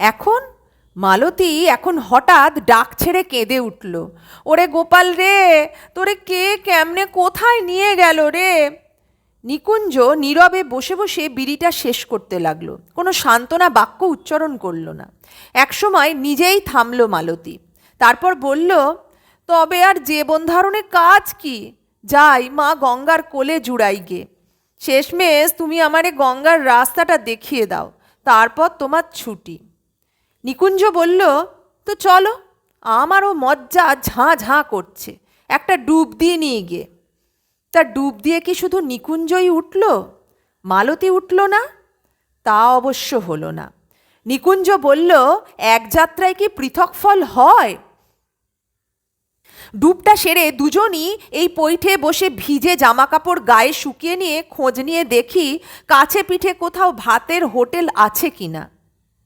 এখন? মালতী এখন হঠাৎ ডাক ছেড়ে কেঁদে উঠল। ওরে গোপাল রে, তোরে কে কেমনে কোথায় নিয়ে গেল রে? নিকুঞ্জ নীরবে বসে বসে বিড়িটা শেষ করতে লাগল। কোনো সান্ত্বনা বাক্য উচ্চারণ করল না। একসময় নিজেই থামলো মালতী। তারপর বলল, তবে আর জীবন ধারণে কাজ কি? যাই মা গঙ্গার কোলে জুড়াই গে। শেষমেশ তুমি আমারে গঙ্গার রাস্তাটা দেখিয়ে দাও। তারপর তোমার ছুটি। নিকুঞ্জ বলল, তো চলো, আমারও মজ্জা ঝাঁ ঝাঁ করছে। একটা ডুব দিয়ে নিয়ে গিয়ে। তা ডুব দিয়ে কি শুধু নিকুঞ্জই উঠল? মালতী উঠল না? তা অবশ্য হলো না। নিকুঞ্জ বলল, এক যাত্রায় কি পৃথক ফল হয়? ডুবটা সেরে দুজনই এই পৈঠে বসে ভিজে জামাকাপড় গায়ে শুকিয়ে নিয়ে খোঁজ নিয়ে দেখি কাছে পিঠে কোথাও ভাতের হোটেল আছে কিনা।